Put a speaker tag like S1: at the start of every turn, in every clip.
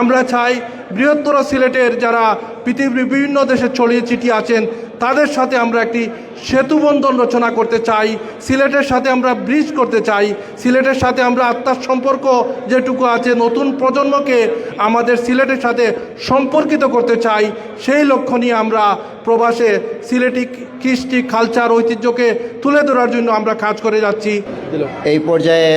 S1: আমরা চাই বৃহত্তর সিলেটের যারা পৃথিবীর বিভিন্ন দেশে ছড়িয়ে ছিটিয়ে আছেন, তাদের সাথে আমরা একটি সেতুবন্ধন রচনা করতে চাই, সিলেটের সাথে আমরা ব্রিজ করতে চাই, সিলেটের সাথে আমরা আত্মার সম্পর্ক যেটুকু আছে নতুন প্রজন্মকে আমাদের সিলেটের সাথে সম্পর্কিত করতে চাই, সেই লক্ষ্য নিয়ে আমরা প্রবাসে সিলেটি কৃষ্টি কালচার ঐতিহ্যকে তুলে ধরার জন্য আমরা কাজ করে যাচ্ছি।
S2: এই পর্যায়ে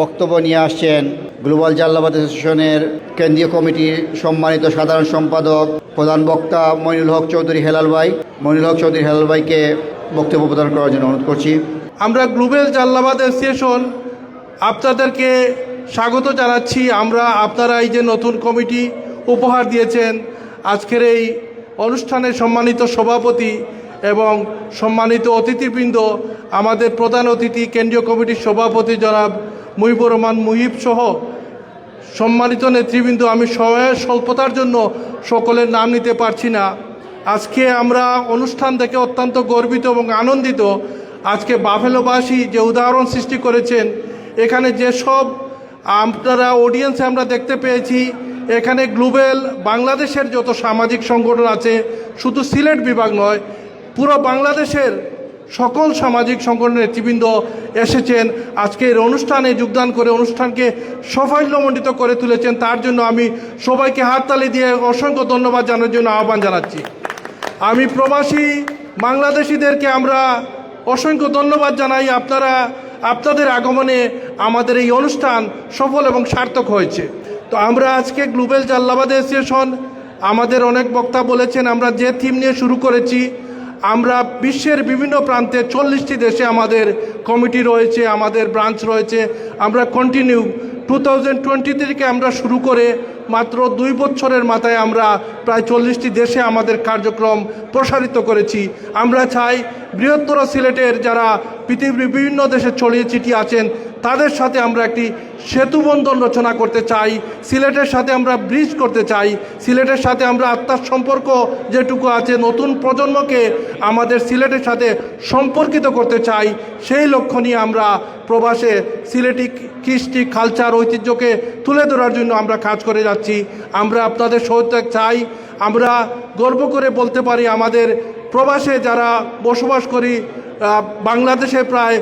S2: বক্তব্য নিয়ে আসছেন গ্লোবাল জাল্লাবাদ অ্যাসোসিয়েশনের কেন্দ্রীয় কমিটির সম্মানিত সাধারণ সম্পাদক, প্রধান বক্তা মইনুল হক চৌধুরী হেলাল ভাই। মইনুল হক চৌধুরী হেলাল ভাইকে বক্তব্য প্রদান করার জন্য অনুরোধ করছি।
S1: আমরা গ্লোবাল জাল্লাবাদ অ্যাসোসিয়েশন আপনাদেরকে স্বাগত জানাচ্ছি। আমরা আপনারা এই যে নতুন কমিটি উপহার দিয়েছেন, আজকের এই অনুষ্ঠানে সম্মানিত সভাপতি এবং সম্মানিত অতিথিবৃন্দ, আমাদের প্রধান অতিথি কেন্দ্রীয় কমিটির সভাপতি জনাব মুহিবুর রহমান মুহিব সহ সম্মানিত নেতৃবৃন্দ, আমি সময়ের স্বল্পতার জন্য সকলের নাম নিতে পারছি না। আজকে আমরা অনুষ্ঠান থেকে অত্যন্ত গর্বিত এবং আনন্দিত। আজকে বাফেলোবাসী যে উদাহরণ সৃষ্টি করেছেন, এখানে যেসব আপনারা অডিয়েন্সে আমরা দেখতে পেয়েছি, এখানে গ্লোবেল বাংলাদেশের যত সামাজিক সংগঠন আছে, শুধু সিলেট বিভাগ নয়, পুরো বাংলাদেশের সকল সামাজিক সংগঠনের নেতৃবৃন্দ এসেছেন। আজকের অনুষ্ঠানে যোগদান করে অনুষ্ঠানকে সাফল্যমণ্ডিত করে তুলেছেন। তার জন্য আমি সবাইকে হাততালি দিয়ে অসংখ্য ধন্যবাদ জানার জন্য আহ্বান জানাচ্ছি। আমি প্রবাসী বাংলাদেশিদেরকে আমরা অসংখ্য ধন্যবাদ জানাই। আপনারা, আপনাদের আগমনে আমাদের এই অনুষ্ঠান সফল এবং সার্থক হয়েছে। তো আমরা আজকে গ্লোবাল জাল্লাবাদ অ্যাসোসিয়েশন, আমাদের অনেক বক্তা বলেছেন, আমরা যে থিম নিয়ে শুরু করেছি আমরা বিশ্বের বিভিন্ন প্রান্তে চল্লিশটি দেশে আমাদের কমিটি রয়েছে আমাদের ব্রাঞ্চ রয়েছে। আমরা কন্টিনিউ টু থাউজেন্ড টোয়েন্টি থেকে আমরা শুরু করে মাত্র দুই বছরের মাথায় আমরা প্রায় চল্লিশটি দেশে আমাদের কার্যক্রম প্রসারিত করেছি। আমরা চাই বৃহত্তর সিলেটের যারা পৃথিবীর বিভিন্ন দেশে ছড়িয়ে ছিটিয়ে আছেন, তাদের সাথে আমরা একটি সেতুবন্ধন রচনা করতে চাই, সিলেটের সাথে আমরা ব্রিজ করতে চাই, সিলেটের সাথে আমরা আত্মার সম্পর্ক যেটুকু আছে নতুন প্রজন্মকে আমাদের সিলেটের সাথে সম্পর্কিত করতে চাই, সেই লক্ষ্য নিয়ে আমরা প্রবাসে সিলেটি কৃষ্টি কালচার ঐতিহ্যকে তুলে ধরার জন্য আমরা কাজ করে যাচ্ছি। আমরা আপনাদের সহযোগ চাই। আমরা গর্ব করে বলতে পারি আমাদের প্রবাসে যারা বসবাস করি বাংলাদেশে প্রায়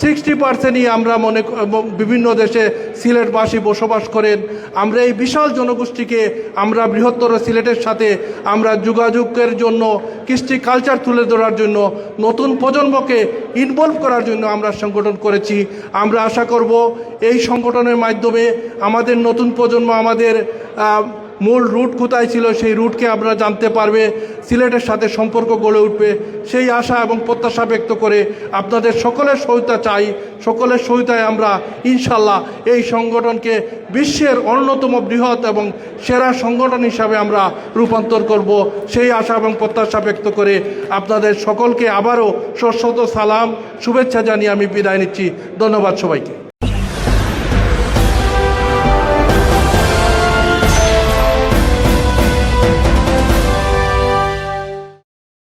S1: সিক্সটি পার্সেন্টই আমরা মনে বিভিন্ন দেশে সিলেটবাসী বসবাস করেন। আমরা এই বিশাল জনগোষ্ঠীকে আমরা বৃহত্তর সিলেটের সাথে আমরা যোগাযোগের জন্য, কৃষ্টি কালচার তুলে ধরার জন্য, নতুন প্রজন্মকে ইনভলভ করার জন্য আমরা সংগঠন করেছি। আমরা আশা করব এই সংগঠনের মাধ্যমে আমাদের নতুন প্রজন্ম, আমাদের মূল রুট কোথায় ছিল, সেই রুটকে আমরা জানতে পারবে। সিলেটের সাথে সম্পর্ক গড়ে উঠবে। সেই আশা এবং প্রত্যাশা ব্যক্ত করে আপনাদের সকলের সহায়তা চাই। সকলের সহায়তায় আমরা ইনশাল্লাহ এই সংগঠনকে বিশ্বের অন্যতম বৃহৎ এবং সেরা সংগঠন হিসাবে আমরা রূপান্তর করব। সেই আশা এবং প্রত্যাশা ব্যক্ত করে আপনাদের সকলকে আবারও সশ্রত সালাম, শুভেচ্ছা জানিয়ে আমি বিদায় নিচ্ছি। ধন্যবাদ সবাইকে।